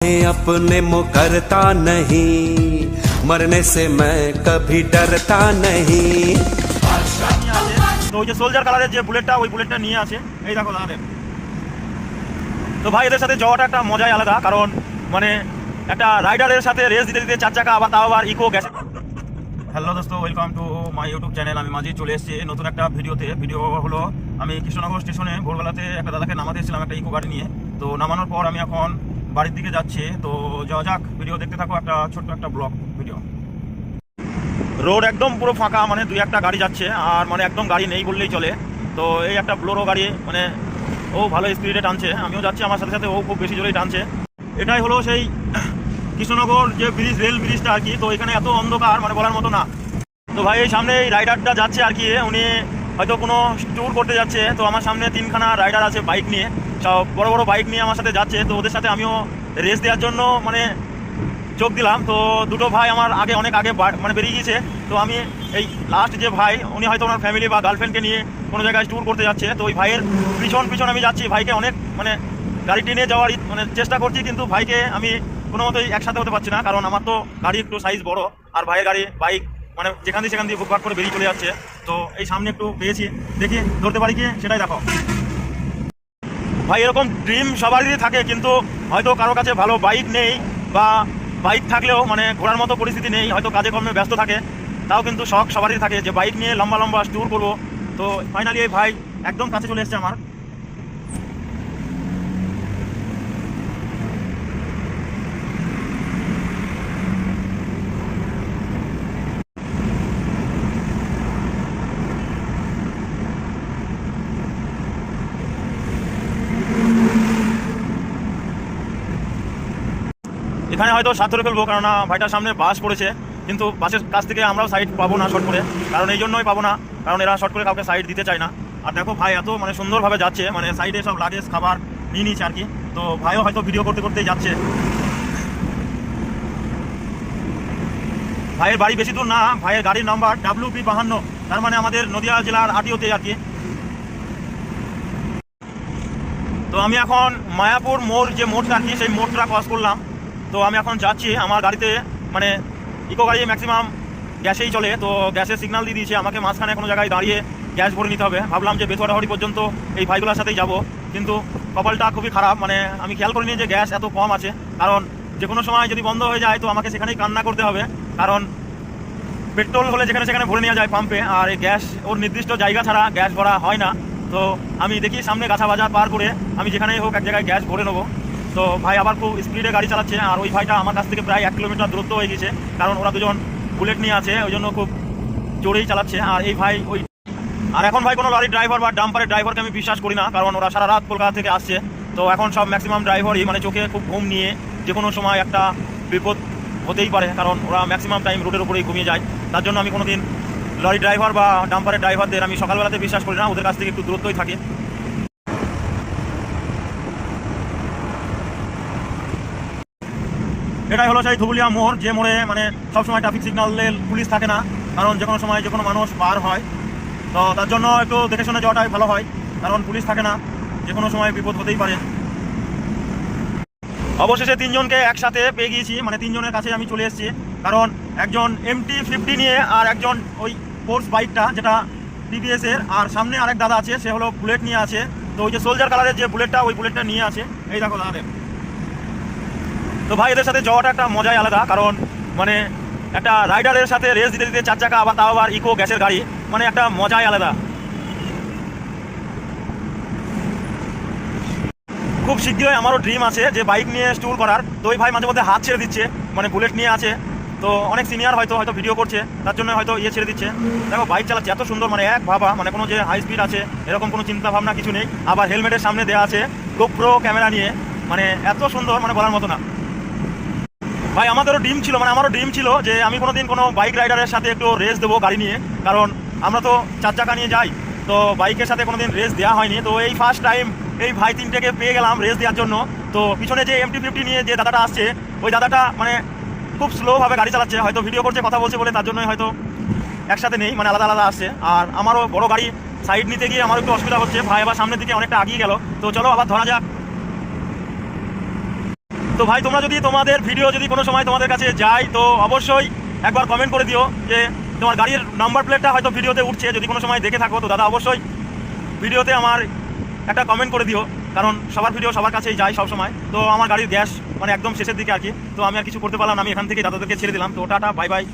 अपने मुकरता नहीं मरने से मैं कभी डरता नहीं তো ওই যে সোলজার কালারের যে বুলেটটা ওই বুলেটটা নিয়ে আছে এই দেখো দাঁড়ান তো ভাই এদের সাথে যাওয়াটা একটা মজাই আলাদা কারণ মানে একটা রাইডারের সাথে রেস দিতে দিতে চার চাকা আবার তাও আবার ইকো গেছে হ্যালো দোস্ত welcome to my YouTube channel আমি মাঝে চলে এসেছি নতুন একটা ভিডিওতে ভিডিও হলো আমি কৃষ্ণনগর স্টেশনে ভোরবেলাতে একটা দাদাকে নামাতে এসেছিলাম একটা ইকো গাড়ি নিয়ে তো নামানোর পর আমি এখন বাড়ির দিকে যাচ্ছি। তো যাওয়া যাক ভিডিও দেখতে থাকো, একটা ছোট্ট একটা ব্লগ ভিডিও রোড একদম পুরো ফাঁকা মানে দুই একটা গাড়ি যাচ্ছে, আর মানে একদম গাড়ি নেই বললেই চলে। তো এই একটা ব্লোরো গাড়ি মানে ও ভালো স্পিডে টানছে। আমিও যাচ্ছি, আমার সাথে সাথে ও খুব বেশি জোরেই টানছে। এটাই হলো সেই কৃষ্ণনগর যে ব্রিজ রেল ব্রিজটা আর কি, তো এখানে এত অন্ধকার মানে বলার মতো না। তো ভাই, এই সামনে এই রাইডারটা যাচ্ছে আর কি, উনি হয়তো কোনো ট্যুর করতে যাচ্ছে। তো আমার সামনে তিনখানা রাইডার আছে বাইক নিয়ে। বড় বড় বাইক নিয়ে আমার সাথে যাচ্ছে, তো ওদের সাথে আমিও রেস দেওয়ার জন্য মানে চোখ দিলাম। তো দুটো ভাই আমার আগে অনেক আগে মানে বেরিয়ে গিয়েছে, তো আমি এই লাস্ট যে ভাই, উনি হয়তো ওনার ফ্যামিলি বা গার্লফ্রেন্ডকে নিয়ে কোনো জায়গায় ট্যুর করতে যাচ্ছে, তো ওই ভাইয়ের পিছন পিছন আমি যাচ্ছি, ভাইকে অনেক মানে গাড়ি টেনে যাওয়ার মানে চেষ্টা করছি, কিন্তু ভাইকে আমি কোনো মতোই একসাথে হতে পারছি না, কারণ আমার তো গাড়ি একটু সাইজ বড়, আর ভাইয়ের গাড়ি বাইক মানে যেখান দিয়ে সেখান দিয়ে বুকবাক করে বেরিয়ে চলে যাচ্ছে। তো এই সামনে একটু পেয়েছি, দেখি ধরতে পারি কি, সেটাই দেখো ভাই, এরকম ড্রিম সবারই থাকে, কিন্তু হয়তো কারও কাছে ভালো বাইক নেই বা বাইক থাকলেও মানে ঘোরার মতো পরিস্থিতি নেই, হয়তো কাজে কর্মে ব্যস্ত থাকে, তাও কিন্তু শখ সবারই থাকে যে বাইক নিয়ে লম্বা লম্বা ট্যুর করব। তো ফাইনালি ভাই একদম কাছে চলে এসছে আমার। এখানে হয়তো সাত ধরে ফেলব, কেননা ভাইটার সামনে বাস পড়েছে, কিন্তু বাসের কাছ থেকে আমরাও সাইড পাবো না শর্ট করে, কারণ এই জন্যই পাবো না, কারণ এরা শর্ট করে কাউকে সাইড দিতে চায় না। আর দেখো ভাই এত মানে সুন্দরভাবে যাচ্ছে মানে সাইডে সব লাগেজ খাবার নিয়ে নিচ্ছে আর কি, তো ভাইও হয়তো ভিডিও করতে করতেই যাচ্ছে। ভাইয়ের বাড়ি বেশি দূর না, ভাইয়ের গাড়ির নাম্বার ডাব্লিউ পি বাহান্ন, তার মানে আমাদের নদিয়া জেলার আটিওতে আর কি। তো আমি এখন মায়াপুর মোড় যে মোড়টা আর কি, সেই মোড়টা ক্রস করলাম। তো আমি এখন যাচ্ছি, আমার গাড়িতে মানে ইকো গাড়ি ম্যাক্সিমাম গ্যাসেই চলে, তো গ্যাসের সিগন্যাল দিয়ে দিয়েছে, আমাকে মাঝখানে কোনো জায়গায় দাঁড়িয়ে গ্যাস ভরে নিতে হবে। ভাবলাম যে বেথুয়ারাহরি পর্যন্ত এই ভাইগুলোর সাথেই যাব, কিন্তু কপালটা খুবই খারাপ মানে আমি খেয়াল করিনি যে গ্যাস এত কম আছে, কারণ যে কোনো সময় যদি বন্ধ হয়ে যায়, তো আমাকে সেখানেই কান্না করতে হবে, কারণ পেট্রোল হলে যেখানে সেখানে ভরে নেওয়া যায় পাম্পে আর এই গ্যাস ওর নির্দিষ্ট জায়গা ছাড়া গ্যাস ভরা হয় না। তো আমি দেখি সামনে গাছা বাজার পার করে আমি যেখানেই হোক এক জায়গায় গ্যাস ভরে নেব। তো ভাই আবার খুব স্পিডে গাড়ি চালাচ্ছে আর ওই ভাইটা আমার কাছ থেকে প্রায় এক কিলোমিটার দূরত্ব হয়ে গেছে, কারণ ওরা দুজন বুলেট নিয়ে আছে, ওই জন্য খুব জোরেই চালাচ্ছে। আর এই ভাই ওই আর এখন ভাই কোনো লরির ড্রাইভার বা ডাম্পারের ড্রাইভারকে আমি বিশ্বাস করি না, কারণ ওরা সারা রাত কলকাতা থেকে আসছে। তো এখন সব ম্যাক্সিমাম ড্রাইভারই মানে চোখে খুব ঘুম নিয়ে যে কোনো সময় একটা বিপদ হতেই পারে, কারণ ওরা ম্যাক্সিমাম টাইম রোডের উপরেই ঘুমিয়ে যায়। তার জন্য আমি কোনো দিন লরি ড্রাইভার বা ডাম্পারের ড্রাইভারদের আমি সকালবেলাতে বিশ্বাস করি না, ওদের কাছ থেকে একটু দূরত্বই থাকে। এটাই হলো সেই ধুবুলিয়া মোড়, যে মোড়ে মানে সবসময় ট্রাফিক সিগন্যালে পুলিশ থাকে না। কারণ যে কোনো সময় যে কোনো মানুষ পার হয়। তো তার জন্য একটু দেখে শুনে যাওয়াটাই ভালো হয়। কারণ পুলিশ থাকে না, যে কোনো সময় বিপদ হতেই পারে। অবশেষে তিনজনকে একসাথে পেয়ে গিয়েছি মানে তিনজনের কাছে আমি চলে এসেছি। কারণ একজন এমটি ফিফটি নিয়ে আর একজন ওই ফোর্স বাইকটা যেটা টিভিএস এর। আর সামনে আরেক দাদা আছে, সে হলো বুলেট নিয়ে আছে। তো ওই যে সোলজার কালারের যে বুলেটটা ওই বুলেটটা নিয়ে আছে। এই দেখো দাদাদের তো ভাই, এদের সাথে যাওয়াটা একটা মজাই আলাদা, কারণ মানে একটা রাইডারের সাথে রেস দিতে দিতে চার চাকা, আবার তাও আবার ইকো গ্যাসের গাড়ি মানে একটা মজাই আলাদা। খুব শীঘ্রই আমারও ড্রিম আছে যে বাইক নিয়ে ট্যুর করার। তো ওই ভাই মাঝে মধ্যে হাত ছেড়ে দিচ্ছে মানে বুলেট নিয়ে আছে। তো অনেক সিনিয়র হয়তো হয়তো ভিডিও করছে, তার জন্য হয়তো ইয়ে ছেড়ে দিচ্ছে। দেখো বাইক চালাচ্ছে, এত সুন্দর মানে এক ভাবা মানে কোনো যে হাই স্পিড আছে, এরকম কোনো চিন্তা ভাবনা কিছু নেই। আবার হেলমেটের সামনে দেওয়া আছে গোপ্রো ক্যামেরা নিয়ে মানে এত সুন্দর মানে বলার মতো না। ভাই, আমাদেরও ডিম ছিল মানে আমারও ডিম ছিল যে আমি কোনোদিন কোনো বাইক রাইডারের সাথে একটু রেস দেবো গাড়ি নিয়ে। কারণ আমরা তো চার চাকা নিয়ে যাই, তো বাইকের সাথে কোনোদিন রেস দেওয়া হয়নি। তো এই ফার্স্ট টাইম এই ভাই তিনটেকে পেয়ে গেলাম রেস দেওয়ার জন্য। তো পিছনে যে এমটি ফিফটি নিয়ে যে দাদাটা আসছে, ওই দাদাটা মানে খুব স্লোভাবে গাড়ি চালাচ্ছে, হয়তো ভিডিও করছে, কথা বলছে বলে তার জন্যই হয়তো একসাথে নেই মানে আলাদা আলাদা আসছে। আর আমারও বড় গাড়ি সাইড নিতে গিয়ে আমার একটু অসুবিধা হচ্ছে, ভাই আবার সামনের দিকে অনেকটা আগিয়ে গেল। তো চলো আবার ধরা যাক। তো ভাই, তোমরা যদি তোমাদের ভিডিও যদি কোনো সময় তোমাদের কাছে যায়, তো অবশ্যই একবার কমেন্ট করে দিও যে তোমার গাড়ির নাম্বার প্লেটটা হয়তো ভিডিওতে উঠছে। যদি কোনো সময় দেখে থাকো, তো দাদা অবশ্যই ভিডিওতে আমার একটা কমেন্ট করে দিও। কারণ সবার ভিডিও সবার কাছেই যায় সব সময়। তো আমার গাড়ির গ্যাস মানে একদম শেষের দিকে আর কি। তো আমি আর কিছু করতে পারলাম আমি এখান থেকে দাদাদেরকে ছেড়ে দিলাম। তো ওটা বাই বাই